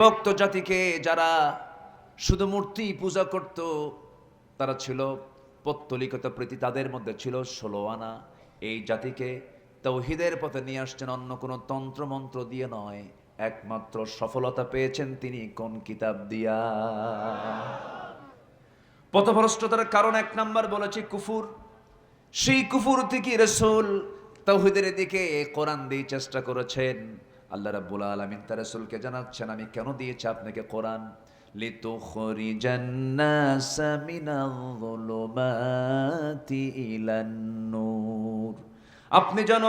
ভক্ত জাতিকে যারা শুধু মূর্তি পূজা করত, তারা ছিল পত্তলিকতা প্রীতি তাদের মধ্যে ছিল ষোলো আনা। এই জাতিকে তৌহিদের পথে নিয়ে আসছেন অন্য কোনো তন্ত্রমন্ত্র দিয়ে নয়, একমাত্র সফলতা পেয়েছেন তিনি কোন কিতাব দিয়া। পথভ্রষ্টতার কারণ এক নাম্বার বলেছি কুফুর। সেই কুফুর থেকে রসুল তৌহিদের দিকে কোরআন দিয়ে চেষ্টা করেছেন। আল্লাহ রাব্বুল আলামিন তার রসুলকে জানাচ্ছেন, আমি কেন দিয়েছি আপনাকে কোরআন? আপনি যেন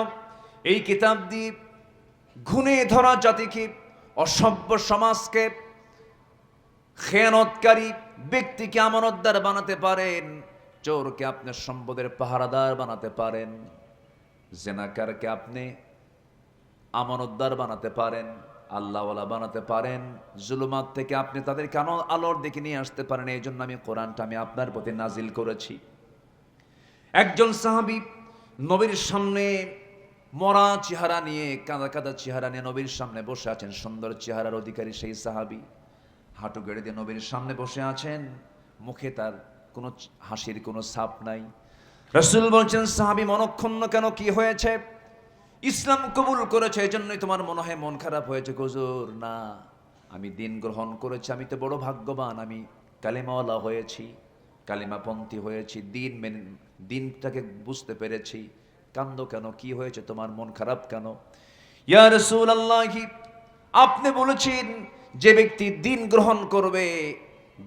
এই কিতাব দিয়ে ঘুণে ধরা জাতিকে, অসভ্য সমাজকে, খেয়ানতকারী ব্যক্তিকে আমানতদার বানাতে পারেন, চোরকে আপনার সম্পদের পাহারাদার বানাতে পারেন, জেনাকারকে আপনি আমানতদার বানাতে পারেন, আল্লাহওয়ালা বানাতে পারেন। জুলুমাত থেকে আপনি তাদের কেন আলোর দিকে নিয়ে আসতে পারেন? এই জন্য আমি কোরআনটা আমি আপনার প্রতি নাজিল করেছি। একজন সাহাবি নবীর সামনে মরা চেহারা নিয়ে, কাঁদা কাঁদা চেহারা নিয়ে নবীর সামনে বসে আছেন। সুন্দর চেহারার অধিকারী সেই সাহাবি। হাঁটু গেড়ে দিয়ে নবীর সামনে বসে আছেন। মুখে তার কোনো হাসির কোনো ছাপ নাই। রসুল বলছেন, সাহাবি মনক্ষুণ্ণ কেন? কি হয়েছে? ইসলাম কবুল করেছে এই জন্যই তোমার মনে হয় মন খারাপ হয়েছে। গজুর না, আমি দিন গ্রহণ করেছি, আমি তো বড় ভাগ্যবান, আমি কালিমাওয়ালা হয়েছি, কালিমাপন্থী হয়েছি, দিন মেনে, দিনটাকে বুঝতে পেরেছি। কান্দ কেন, কি হয়েছে, তোমার মন খারাপ কেন? ইয়া রসুল আল্লাহি আপনি বলেছেন যে ব্যক্তি দিন গ্রহণ করবে,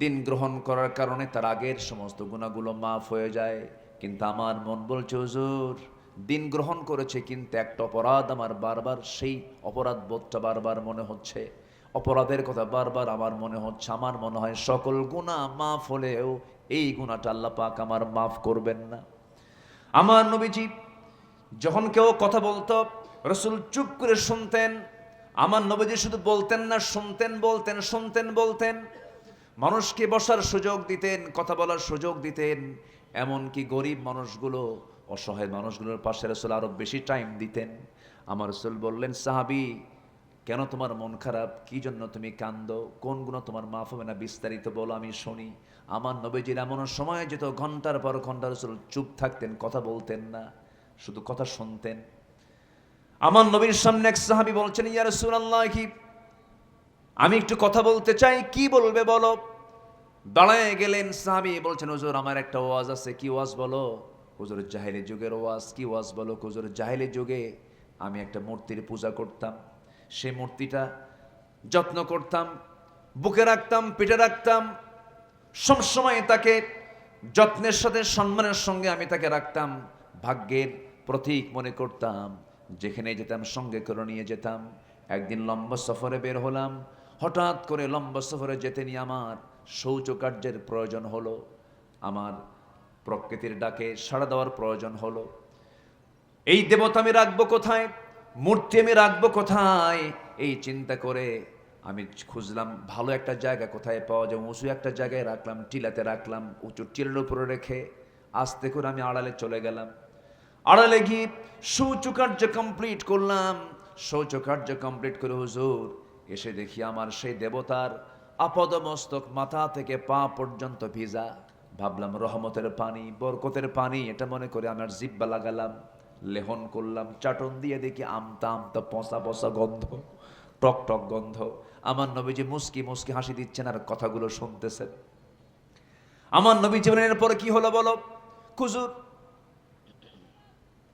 দিন গ্রহণ করার কারণে তার আগের সমস্ত গুণাগুলো মাফ হয়ে যায়। কিন্তু আমার মন বলছে, হুজুর দিন গ্রহণ করেছে কিন্তু একটা অপরাধ আমার বারবার, সেই অপরাধ বোধটা বারবার মনে হচ্ছে। অপরাধের কথা বারবার আমার মনে হচ্ছে, আমার মনে হয় সকল গুণা মাফ হলেও এই গুণাটা আল্লাহ পাক আমার মাফ করবেন না। আমার নবীজি যখন কেউ কথা বলতো, রসুল চুপ করে শুনতেন, আমার নবীজি শুধু বলতেন না, শুনতেন, বলতেন শুনতেন, বলতেন, মানুষকে বসার সুযোগ দিতেন, কথা বলার সুযোগ দিতেন, এমনকি গরিব মানুষগুলো অসহায় মানুষগুলোর পাশে রসুল আরও বেশি টাইম দিতেন। আমার রসুল বললেন, সাহাবি, কেন তোমার মন খারাপ? কি জন্য তুমি কান্দো কোন গুণ তোমার মাফ হবে না? বিস্তারিত বলো, আমি শুনি। আমার নবীজির এমন সময় যেত, ঘণ্টার পর ঘণ্টা রসুল চুপ থাকতেন, কথা বলতেন না, শুধু কথা শুনতেন। আমার নবীর সামনে এক সাহাবি বলছেন, ইয়া রাসূলুল্লাহ কি আমি একটু কথা বলতে চাই, কি বলবে বলো? দাঁড়ায় গেলেন সাহাবি, বলছেন, হুজুর, আমার একটা ওয়াজ আছে, কি ওয়াজ বলো? হুজুর জাহেলি যুগের ওয়াজ, কি ওয়াজ বলো হুজুর জাহেলি যুগে আমি একটা মূর্তির পূজা করতাম। সেই মূর্তিটা যত্ন করতাম, বুকে রাখতাম পেটে রাখতাম সবসময় তাকে যত্নের সাথে, সম্মানের সঙ্গে আমি তাকে রাখতাম। ভাগ্যের প্রতীক মনে করতাম, যেখানে যেতাম, সঙ্গে করে নিয়ে যেতাম। একদিন লম্বা সফরে বের হলাম, হঠাৎ করে লম্বা সফরে যেতে নিয়ে আমার শৌচকার্যের প্রয়োজন হলো। আমার প্রকৃতির ডাকে সাড়া দেওয়ার প্রয়োজন হলো। এই দেবতা আমি রাখব কোথায়? মূর্তি আমি রাখব কোথায়? এই চিন্তা করে আমি খুঁজলাম ভালো একটা জায়গা কোথায় পাওয়া যায়, উঁচু একটা জায়গায় রাখলাম, টিলাতে রাখলাম, উঁচু টিলের উপরে রেখে আস্তে করে আমি আড়ালে চলে গেলাম। আড়ালে গিয়ে শৌচকার্য কমপ্লিট করলাম। শৌচকার্য কমপ্লিট করে হুজুর, এসে দেখি আমার সেই দেবতার আপদমস্তক মাথা থেকে পা পর্যন্ত ভিজা। ভাবলাম রহমতের পানি, বরকতের পানি, এটা মনে করে আমার জিব্বা লাগালাম, লেহন করলাম, চাটন দিয়ে দেখি আমতা আমতা পচা পচা গন্ধ, টক টক গন্ধ। আমার নবী যে মুস্কি মুস্কি হাসি দিচ্ছেন আর কথাগুলো শুনতেছেন। আমার নবী জীবনের পরে কি হলো বলো? খুজুর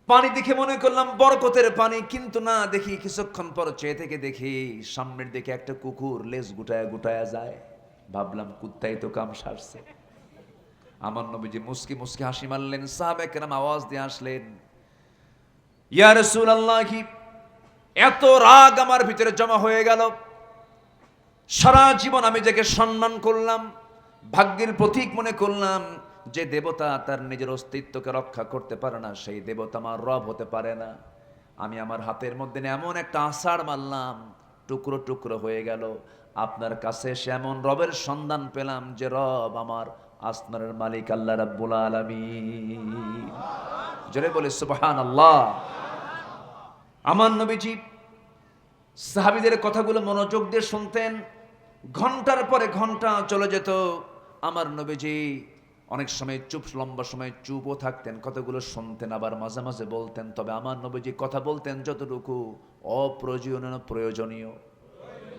পানি দেখে মনে করলাম বরকতের পানি, কিন্তু না দেখি কিছুক্ষণ পর চেয়ে থেকে দেখি সামনের দিকে একটা কুকুর লেজ গুটায়া গুটায়া যায়। ভাবলাম কুত্তাই তো কাম সারছে। আমার নবীজি মুস্কি মুস্কি হাসি মারলেন সাহাবেকেরাম আওয়াজ দিয়ে আসলেন ইয়া রাসূলুল্লাহি, এত রাগ আমার ভিতরে জমা হয়ে গেল। সারা জীবন আমি যাকে সম্মান করলাম, ভাগ্যের প্রতীক মনে করলাম, যে দেবতা তার নিজের অস্তিত্বকে রক্ষা করতে পারে না, সেই দেবতা আমার রব হতে পারে না। আমি আমার হাতের মধ্যে এমন একটা আষাঢ় মারলাম, টুকরো টুকরো হয়ে গেল। আপনার কাছে সে এমন রবের সন্ধান পেলাম যে রব আমার আসমানের মালিক আল্লাহ রাব্বুল আলামিন। জোরে বলে সুবহান আল্লাহ আমার নবীজি সাহাবিদের কথাগুলো মনোযোগ দিয়ে শুনতেন। ঘণ্টার পরে ঘণ্টা চলে যেত। আমার নবীজি অনেক সময় চুপ, লম্বা সময় চুপও থাকতেন কতগুলো শুনতেন, আবার মাঝে মাঝে বলতেন। তবে আমার নবীজি কথা বলতেন যতটুকু অপ্রয়োজনীয়, প্রয়োজনীয়।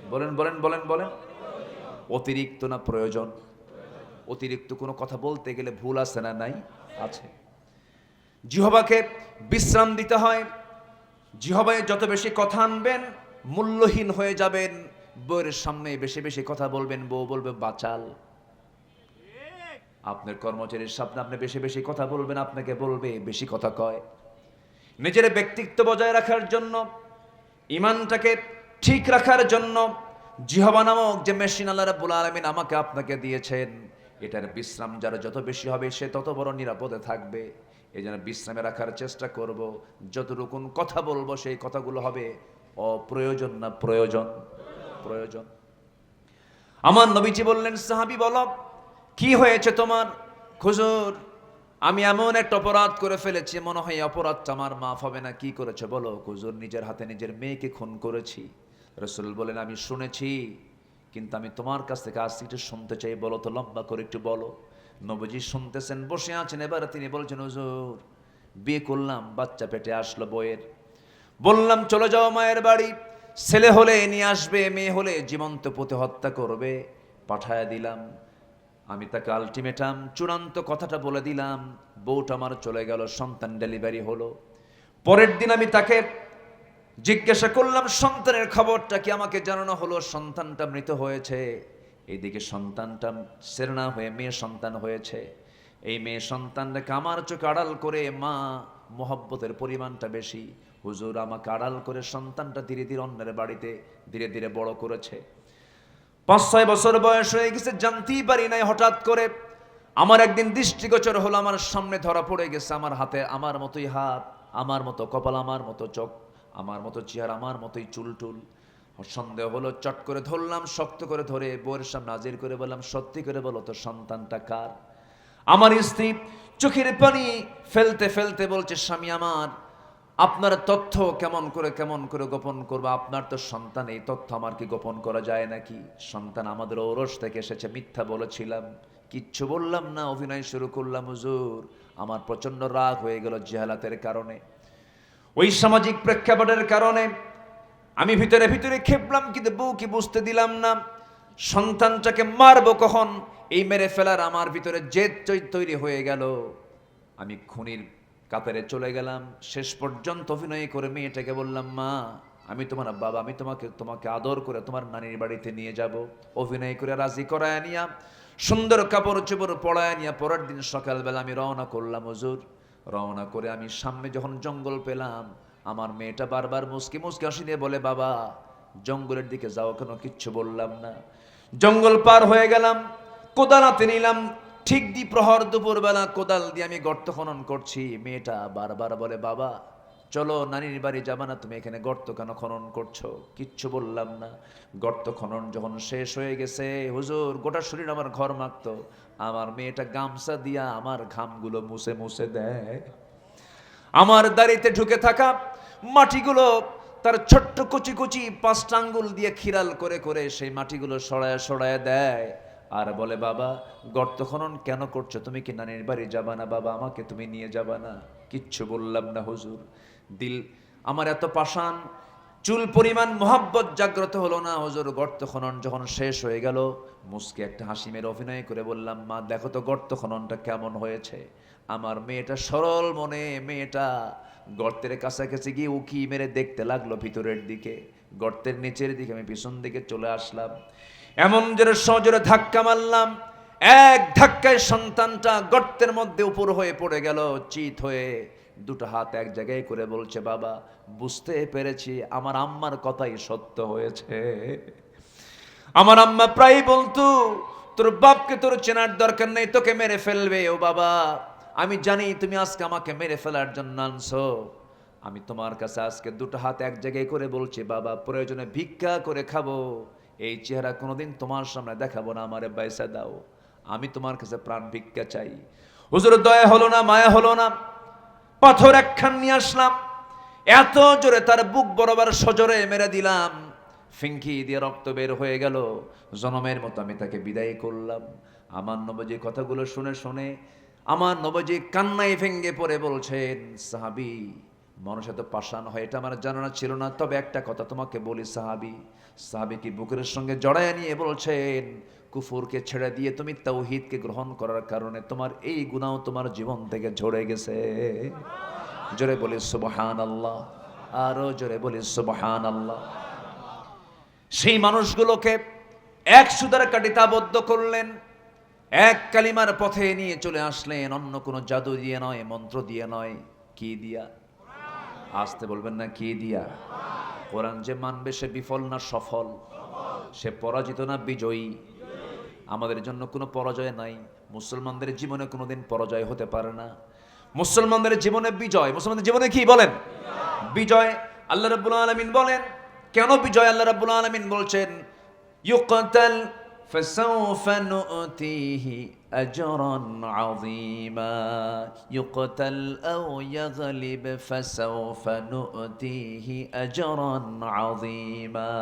বলেন বলেন বলেন বলেন। অতিরিক্ত না প্রয়োজন? অতিরিক্ত কোনো কথা বলতে গেলে ভুল আছে না? নাই? আছে। জিহবাকে বিশ্রাম দিতে হয়। জিহবায় যত বেশি কথা আনবেন, মূল্যহীন হয়ে যাবেন। বউয়ের সামনে বেশি বেশি কথা বলবেন, বউ বলবে, বাচাল। আপনার কর্মচারীর সামনে আপনি বেশি বেশি কথা বলবেন, আপনাকে বলবে, বেশি কথা কয়। নিজের ব্যক্তিত্ব বজায় রাখার জন্য, ইমানটাকে ঠিক রাখার জন্য জিহবা নামক যে মেশিন আল্লাহ রাব্বুল আলামিন আমাকে আপনাকে দিয়েছেন এটার বিশ্রাম যারা যত বেশি হবে, সে তত বড় নিরাপদে থাকবে। এই জন্য বিশ্রামে রাখার চেষ্টা করব। যতটুকুন কথা বলব, সেই কথাগুলো হবে, অপ্রয়োজন না প্রয়োজন? প্রয়োজন। আমার নবীজি বললেন, সাহাবি, বলো, কি হয়েছে তোমার? খুজুর আমি এমন একটা অপরাধ করে ফেলেছি, মনে হয় অপরাধটা আমার মাফ হবে না, কি করেছে? বলো খুজুর নিজের হাতে নিজের মেয়েকে খুন করেছি। রসুল বলেন, আমি শুনেছি। কিন্তু আমি তোমার কাছ থেকে আজ একটু শুনতে চাই, বলো তো, লম্বা করে একটু বলো। নবজি শুনতেছেন, বসে আছেন। এবার তিনি বলছেন, হুজুর, বিয়ে করলাম, বাচ্চা পেটে আসলো বইয়ের বললাম, চলে যাও মায়ের বাড়ি। ছেলে হলে নিয়ে আসবে, মেয়ে হলে জীবন্ত পুঁতে হত্যা করবে। পাঠায় দিলাম। আমি তাকে আলটিমেটাম চূড়ান্ত কথাটা বলে দিলাম। বউটা আমার চলে গেল, সন্তান ডেলিভারি হলো। পরের দিন আমি তাকে জিজ্ঞাসা করলাম, সন্তানের খবরটা কি আমাকে জানানো হলো? সন্তানটা মৃত হয়েছে। এইদিকে সন্তানটা সেরনা হয়ে, মেয়ে সন্তান হয়েছে। এই মেয়ে সন্তানটাকে আমার চোখে আড়াল করে মা, মোহব্বতের পরিমাণটা বেশি। হুজুর আমাকে আড়াল করে সন্তানটা ধীরে ধীরে অন্যের বাড়িতে ধীরে ধীরে বড় করেছে। পাঁচ, ছয় বছর বয়স হয়ে গেছে, জানতেই পারি নাই হঠাৎ করে। আমার একদিন দৃষ্টিগোচর হলো, আমার সামনে ধরা পড়ে গেছে, আমার হাতে আমার মতোই হাত, আমার মতো কপাল, আমার মতো চোখ। আমার মতো চেহারা, আমার মতোই চুলটুল। সন্দেহ হলো, চট করে ধরলাম, শক্ত করে ধরে বউয়ের সামনে হাজির করে বললাম, সত্যি করে বলো তো সন্তানটা কার? আমার স্ত্রী চোখের পানি ফেলতে ফেলতে বলছে, স্বামী আমার, আপনার তথ্য কেমন করে কেমন করে গোপন করব? আপনার তো সন্তান, এই তথ্য আমার কি গোপন করা যায় নাকি? সন্তান আমাদের ওরস থেকে এসেছে, মিথ্যা বলেছিলাম। কিচ্ছু বললাম না, অভিনয় শুরু করলাম, হুজুর। আমার প্রচণ্ড রাগ হয়ে গেল জেহালাতের কারণে। ওই সামাজিক প্রেক্ষাপটের কারণে আমি ভিতরে ভিতরে খেপলাম, কিন্তু বউ কি বুঝতে দিলাম না। সন্তানটাকে মারবো কখন? এই মেরে ফেলার আমার ভিতরে জেদ তৈরি হয়ে গেল। আমি খুনির কাতারে চলে গেলাম। শেষ পর্যন্ত অভিনয় করে মেয়েটাকে বললাম, মা, আমি তোমার বাবা, আমি তোমাকে তোমাকে আদর করে তোমার নানির বাড়িতে নিয়ে যাব। অভিনয় করে রাজি করায় নিয়া, সুন্দর কাপড় চোপড় পড়ায় নিয়া, পরের দিন সকালবেলা আমি রওনা করলাম, হুজুর। রওনা করে আমি সামনে যখন জঙ্গল পেলাম, আমার মেয়েটা বারবার মুসকি মুসকি হাসি দিয়ে বলে, বাবা, জঙ্গলের দিকে যাও কেন কিচ্ছু বললাম না। জঙ্গল পার হয়ে গেলাম কোদাল হাতে নিলাম, ঠিক দি প্রহর দুপুরবেলা কোদাল দিয়ে আমি গর্ত খনন করছি। মেয়েটা বারবার বলে, বাবা চলো নানির বাড়ি যাবা না, তুমি এখানে গর্ত কেন খনন করছ? কিচ্ছু বললাম না। গর্ত খনন যখন শেষ হয়ে গেছে, হুজুর, গোটা শরীর আমার ঘর মাখতো। আমার মেয়েটা গামছা দিয়া আমার ঘামগুলো মুছে মুছে দেয়। আমার দাড়িতে ঢুকে থাকা মাটিগুলো তার ছোট্ট কুচি কুচি পাঁচটা আঙ্গুল দিয়ে খিরাল করে করে সেই মাটিগুলো সরায় সরায় দেয়। আর বলে, বাবা, গর্ত খনন কেন করছ? তুমি কি নানির বাড়ি যাবা না? বাবা, আমাকে তুমি নিয়ে যাবা না? কিচ্ছু বললাম না, হুজুর। দিল। আমার এত পাষাণ, চুল পরিমাণ মোহাব্বত জাগ্রত হলো না। হুজুর গর্ত খনন যখন শেষ হয়ে গেল, মুসকে একটা হাসি মেরে অভিনয় করে বললাম, মা, দেখো তো গর্ত খননটা কেমন হয়েছে। আমার মেয়েটা সরল মনে, মেয়েটা গর্তের কাছাকাছি গিয়ে উকি মেরে দেখতে লাগল ভিতরের দিকে। গর্তের নিচের দিকে আমি পিছন দিকে চলে আসলাম। এমন জোরে সজোরে ধাক্কা মারলাম। এক ধাক্কায় সন্তানটা গর্তের মধ্যে উপর হয়ে পড়ে গেল, চিত হয়ে দুটো হাত এক জায়গায় করে বলছে, বাবা, বুঝতে পেরেছি, আমার আম্মার কথাই সত্য হয়েছে। আমার আম্মা প্রায় বলতো, তোর বাপকে তোর চেনার দরকার নেই, তোকে মেরে ফেলবে। ও বাবা, আমি জানি তুমি আজকে আমাকে মেরে ফেলার জন্য আনছো। আমি তোমার কাছে আজকে দুটো হাত এক জায়গায় করে বলছি, বাবা, প্রয়োজনে ভিক্ষা করে খাব। এই চেহারা কোনোদিন তোমার সামনে দেখাবো না, আমারে বাইসা দাও। আমি তোমার কাছে প্রাণ ভিক্ষা চাই। হুজুর, দয়া হলো না, মায়া হলো না। পাথর একখান নিয়ে আসলাম। এত জোরে তার বুক বরাবর সজোরে মেরে দিলাম। ফিঙ্কি দিয়ে রক্ত বের হয়ে গেল। জনমের মতো আমি তাকে বিদায় করলাম। আমার নবজি কথাগুলো শুনে শুনে আমার নবজি কান্নায় ভেঙ্গে পড়ে বলছেন, সাহাবি, মানুষ এত পাষাণ হয়, এটা আমার জানা ছিল না। তবে একটা কথা তোমাকে বলি সাহাবি। সাহাবি কি বুকের সঙ্গে জড়ায় নিয়ে বলছেন কুফুরকে ছেড়ে দিয়ে তুমি তৌহিদকে গ্রহণ করার কারণে তোমার এই গুণাও তোমার জীবন থেকে ঝরে গেছে। জোরে বলি সুবহান আল্লাহ আরও জোরে বলি সুবহান আল্লাহ সেই মানুষগুলোকে এক সুদার কাটিতাবদ্ধ করলেন, এক কালিমার পথে নিয়ে চলে আসলেন, অন্য কোনো জাদু দিয়ে নয়, মন্ত্র দিয়ে নয়, কি দিয়া? আসতে বলবেন না, কি দিয়া? কোরআন যে মানবে সে বিফল না সফল? সে পরাজিত না বিজয়ী? আমাদের জন্য কোনো পরাজয় নাই মুসলমানদের জীবনে কোনোদিন পরাজয় হতে পারে না মুসলমানদের জীবনে বিজয় মুসলমানদের জীবনে কি বলেন বিজয় আল্লাহ রাব্বুল আলামিন বলেন কেন বিজয় আল্লাহ রাব্বুল আলামিন বলছেন ইউকতাল فسوف نؤتيه أجرا عظيما يقتل أو يغلب فسوف نؤتيه أجرا عظيما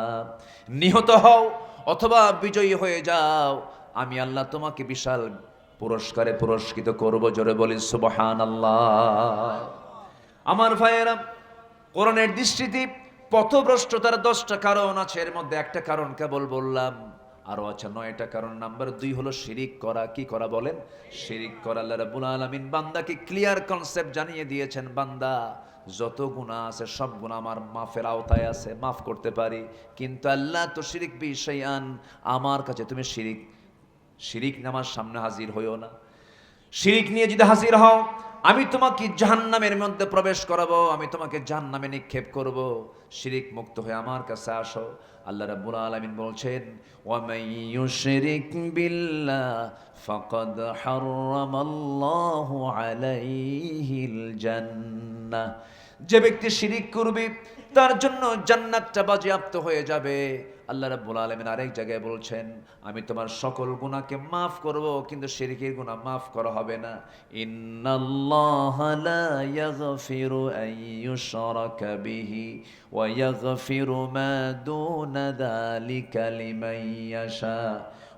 নিহত হও অথবা বিজয়ী হয়ে যাও আমি আল্লাহ তোমাকে বিশাল পুরস্কারে পুরস্কৃত করব, জোরে বলি সুবহান আমার ভাইয়েরা, কোরআনের দৃষ্টিতে পথভ্রষ্টতার দশটা কারণ আছে, এর মধ্যে একটা কারণ কেবল বললাম আরও আছে নয়টা কারণ। নাম্বার দুই হলো শিরিক করা। কি করা বলেন? শিরিক করা আল্লাহ রাব্বুল আলামিন বান্দাকে ক্লিয়ার কনসেপ্ট জানিয়ে দিয়েছেন, বান্দা, যত গুণা আছে সব গুণা আমার মাফের আওতায় আছে, মাফ করতে পারি। কিন্তু আল্লাহ তো শিরিক বিষয়ান আমার কাছে তুমি শিরিক শিরিক নামার সামনে হাজির হইও না। শিরিক নিয়ে যদি হাজির হও, আমি তোমাকে জাহান্নামের মধ্যে প্রবেশ করাবো, আমি তোমাকে জাহান্নামে নিক্ষেপ করব। শিরিক মুক্ত হয়ে আমার কাছে আসো। আল্লাহ রাব্বুল আলামিন বলছেন ওয়ামাই ইউশরিক বিল্লাহ ফাকাদ হারামাল্লাহু আলাইহিল জান্নাহ। যে ব্যক্তি শিরিক করবে, তার জন্য জান্নাতটা বাজেয়াপ্ত হয়ে যাবে। আল্লাহ রাব্বুল আলামিন আরেক জায়গায় বলছেন আমি তোমার সকল গুনাহকে মাফ করব কিন্তু শিরকের গুনাহ মাফ করা হবে না ইন্নাল্লাহা লা ইয়াগফিরু আন ইউশরাকা বিহি ওয়া ইয়াগফিরু মা দুনা যালিকা লিমান ইয়াশা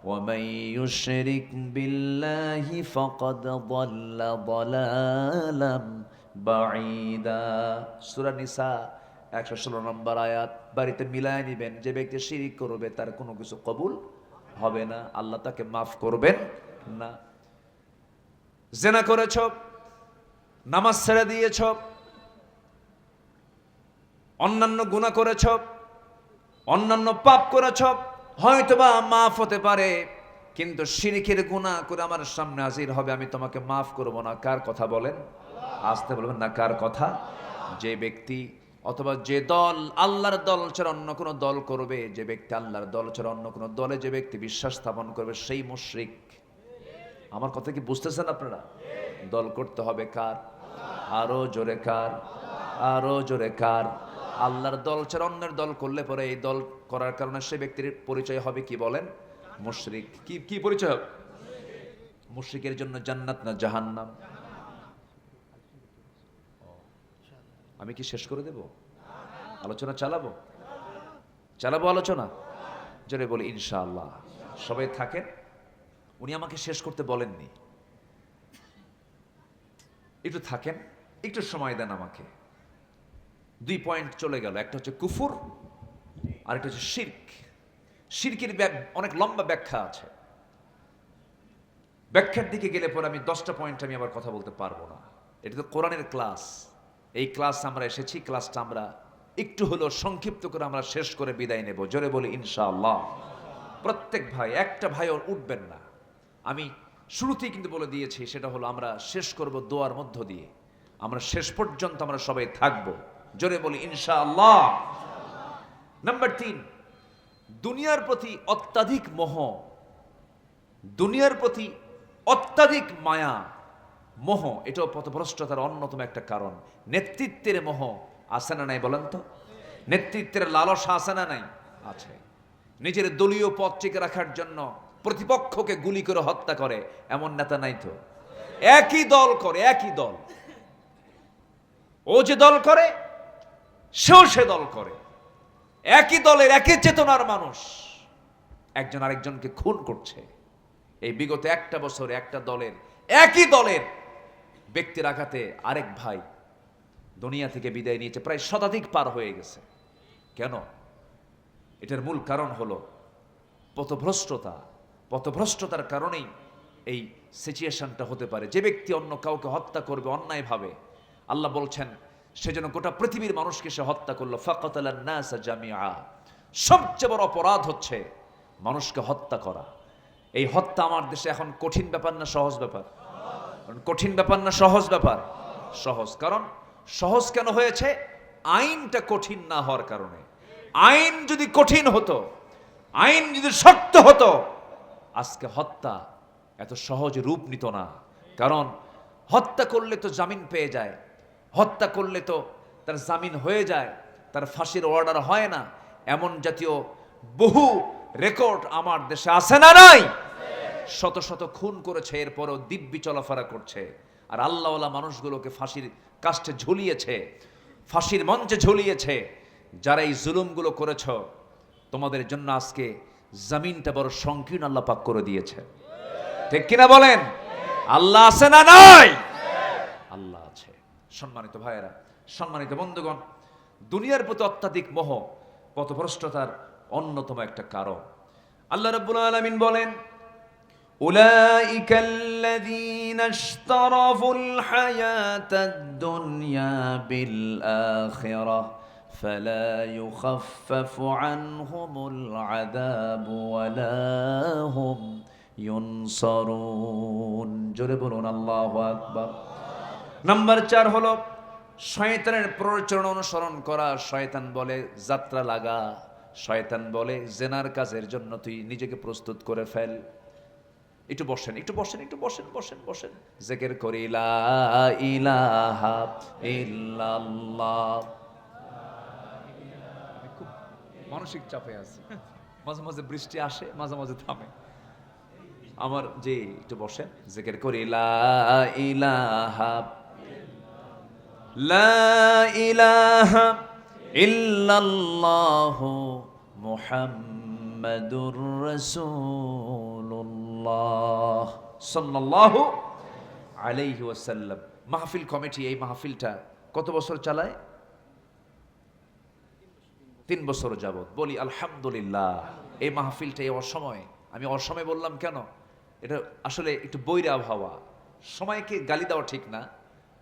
ومن يشرك بالله فقد ضل ضلالا بعيدا সূরা নিসা একশো ষোলো নম্বর আয়াত, বাড়িতে মিলায় নিবেন, যে ব্যক্তি শিরিক করবে তার কোনো কিছু কবুল হবে না, আল্লাহ তাকে মাফ করবেন না। জেনা করেছ, নামাজ ছেড়ে দিয়েছ, অন্যান্য গুণা করেছ, অন্যান্য পাপ করেছ, হয়তোবা মাফ হতে পারে, কিন্তু শিরিকের গুণা করে আমার সামনে হাজির হবে, আমি তোমাকে মাফ করব না। কার কথা বলেন? আসতে বলবেন না, কার কথা? যে ব্যক্তি অথবা যে দল আল্লাহর দল ছাড়া অন্য কোনো দল করবে, যে ব্যক্তি আল্লাহর দল ছাড়া অন্য কোনো দলে যে ব্যক্তি বিশ্বাস স্থাপন করবে, সেই মুশরিক। আমার কথা কি বুঝতেছেন আপনারা? দল করতে হবে কার? আরও জোরে কার? আরও জোরে কার? আল্লাহর দল ছাড়া অন্যের দল করলে পরে এই দল করার কারণে সেই ব্যক্তির পরিচয় হবে কি বলেন? মুশরিক। কি কি পরিচয় হবে? মুশরিকের জন্য জান্নাত না জাহান্নাম? আমি কি শেষ করে দেব? আলোচনা চালাবো? চালাবো আলোচনা? জোরে বলি, ইনশাআল্লাহ। সবাই থাকেন? উনি আমাকে শেষ করতে বলেননি। একটু থাকেন? একটু সময় দেন আমাকে। দুই পয়েন্ট চলে গেল। একটা হচ্ছে কুফুর আর একটা হচ্ছে শির্ক। শিরকের অনেক লম্বা ব্যাখ্যা আছে। ব্যাখ্যার দিকে গেলে পরে আমি দশটা পয়েন্ট আমি আবার কথা বলতে পারব না। এটা তো কোরআনের ক্লাস। এই ক্লাস আমরা এসেছি, ক্লাসটা আমরা একটু হলেও সংক্ষিপ্ত করে আমরা শেষ করে বিদায় নেব। জোরে বলি, ইনশাআল্লাহ। প্রত্যেক ভাই, একটা ভাইও উঠবেন না। আমি শুরুতেই কিন্তু বলে দিয়েছি, সেটা হলো আমরা শেষ করব দোয়ার মধ্য দিয়ে। আমরা শেষ পর্যন্ত আমরা সবাই থাকব। জোরে বলি, ইনশাআল্লাহ। নাম্বার তিন, দুনিয়ার প্রতি অত্যাধিক মোহ, দুনিয়ার প্রতি অত্যাধিক মায়া মোহ, এটাও পথভ্রষ্টতার অন্যতম একটা কারণ। নেতৃত্বের মোহ আছে না নাই বলেন তো? নেতৃত্বের লালসা আছে না নাই? আছে। নিজের দলীয় পথ টিকে রাখার জন্য প্রতিপক্ষকে গুলি করে হত্যা করে, এমন নেতা নাই তো? একই দল করে, একই দল। ও যে দল করে, সেও সে দল করে। একই দলের একই চেতনার মানুষ। একজন আরেকজনকে খুন করছে। এই বিগত একটা বছরে একটা দলের একই দলের ব্যক্তির আঘাতে আরেক ভাই দুনিয়া থেকে বিদায় নিয়েছে, প্রায় শতাধিক পার হয়ে গেছে। কেন? এটার মূল কারণ হলো পথভ্রষ্টতা। পথভ্রষ্টতার কারণেই এই সিচুয়েশনটা হতে পারে। যে ব্যক্তি অন্য কাউকে হত্যা করবে অন্যায়ভাবে, আল্লাহ বলছেন, সে যেন গোটা পৃথিবীর মানুষকে সে হত্যা করল। ফাকাতালান্নাসা সবচেয়ে বড় অপরাধ হচ্ছে মানুষকে হত্যা করা। এই হত্যা আমার দেশে এখন কঠিন ব্যাপার না সহজ ব্যাপার? কারণ কঠিন ব্যাপার না, সহজ ব্যাপার? সহজ। কারণ সহজ কেন হয়েছে? আইনটা কঠিন না হওয়ার কারণে। আইন যদি কঠিন হতো, আইন যদি শক্ত হতো, আজকে হত্যা এত সহজ রূপ নিত না। কারণ হত্যা করলে তো জামিন পেয়ে যায়। হত্যা করলে তো তার জামিন হয়ে যায়। তার ফাঁসির অর্ডার হয় না। এমন জাতীয় বহু রেকর্ড আমার দেশে আছে না নাই? শত শত খুন করেছে, এরপরও দিব্যি চলাফেরা করছে। আর আল্লাহওয়ালা মানুষগুলোকে ফাঁসির কাষ্টে ঝুলিয়েছে, ফাঁসির মঞ্চে ঝুলিয়েছে। যারা এই জুলুমগুলো করেছ, তোমাদের জন্য আজকে জমিনটা বড় সংকীর্ণ আল্লাহ পাক করে দিয়েছে। ঠিক কিনা বলেন? আল্লাহ আছে না নাই? আল্লাহ আছে। সম্মানিত ভাইয়েরা, সম্মানিত বন্ধুগণ, দুনিয়ার প্রতি অত্যাধিক মোহ, পথভ্রষ্টতার অন্যতম একটা কারণ। আল্লাহ রাব্বুল আলামিন বলেন أولئك الذين اشترفوا الحياة الدنيا بالآخرة فلا يخفف عنهم العذاب ولا هم ينصرون জোরে বলুন আল্লাহু আকবার নাম্বার চার হলো শয়তানের প্ররোচনা অনুসরণ করা শয়তান বলে যাত্রা লাগা শয়তান বলে জেনার কাজের জন্য তুই নিজেকে প্রস্তুত করে ফেল একটু বসেন একটু বসেন একটু বসেন বসেন বসেন। জেকের করি খুব মানসিক চাপে আছে। মাঝে মাঝে বৃষ্টি আসে মাঝে মাঝে থামে। আমার যে একটু বসেন। জেকের করি ইলাহা লা ইলাহা রাসুল্লাহ সাল্লাহ আলাইহি ওয়াসাল্লাম। মাহফিল কমিটি, এই মাহফিলটা কত বছর চালায়? তিন বছর যাবৎ। বলি, আলহামদুলিল্লাহ। এই মাহফিলটা, এই অসময়ে। আমি অসময়ে বললাম, কেন? এটা আসলে একটু বৈর আবহাওয়া। সময়কে গালি দেওয়া ঠিক না।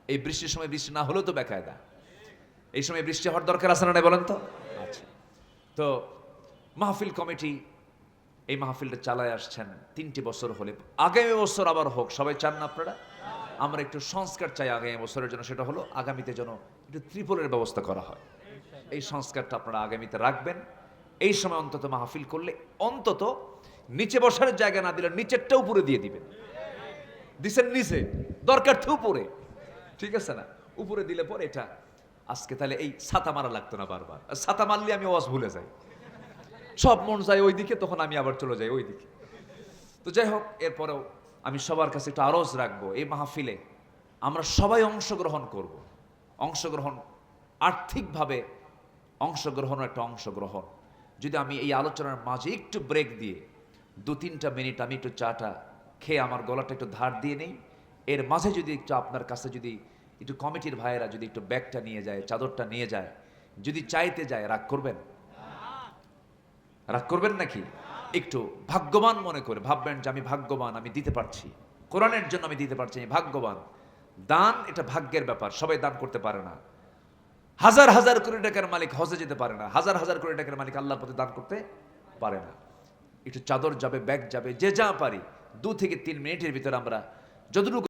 এই বৃষ্টির সময় বৃষ্টি না হলেও তো বেকায়দা। এই সময় বৃষ্টি হওয়ার দরকার আছে না বলেন তো? আচ্ছা তো মাহফিল কমিটি এই মাহফিলটা চালায় আসছেন তিনটি বছর হলে। আগামী বছর আবার হোক, সবাই চান না আপনারা? আমরা একটু সংস্কার চাই আগামী বছরের জন্য, সেটা হলো আগামীতে যেন একটু ত্রিপলের ব্যবস্থা করা হয়। এই সংস্কারটা আপনারা আগামীতে রাখবেন। এই সময় অন্তত মাহফিল করলে অন্তত নিচে বসার জায়গা না দিলে নিচেরটা উপরে দিয়ে দিবেন। দিছেন নিচে, দরকার তো উপরে। ঠিক আছে না? উপরে দিলে পরে এটা, আজকে তাহলে এই ছাতা মারা লাগতো না বারবার। ছাতা মারলে আমি ওয়াজ ভুলে যাই। সব মন যায় ওইদিকে, তখন আমি আবার চলে যাই ওইদিকে। তো যাই হোক, এরপরেও আমি সবার কাছে একটু আরজ রাখব, এই মাহফিলে আমরা সবাই অংশগ্রহণ করব। অংশগ্রহণ, আর্থিকভাবে অংশগ্রহণও একটা অংশগ্রহণ। যদি আমি এই আলোচনার মাঝে একটু ব্রেক দিয়ে দু তিনটা মিনিট আমি একটু চাটা খেয়ে আমার গলাটা একটু ধার দিয়ে নেই, এর মাঝে যদি একটু আপনার কাছে যদি একটু কমিটির ভাইয়েরা যদি একটু ব্যাগটা নিয়ে যায়, চাদরটা নিয়ে যায়, যদি চাইতে যায়, রাগ করবেন? রাগ করবেন নাকি? একটু ভাগ্যবান মনে করে ভাববেন যে আমি ভাগ্যবান, আমি দিতে পারছি। কোরআনের জন্য আমি দিতে পারছি, আমি ভাগ্যবান। দান এটা ভাগ্যের ব্যাপার, সবাই দান করতে পারে না। হাজার হাজার কোটি টাকার মালিক হজে যেতে পারে না। হাজার হাজার কোটি টাকার মালিক আল্লাহর প্রতি দান করতে পারে না। একটু চাদর যাবে, ব্যাগ যাবে, যে যা পারি, দু থেকে তিন মিনিটের ভিতরে আমরা যতটুকু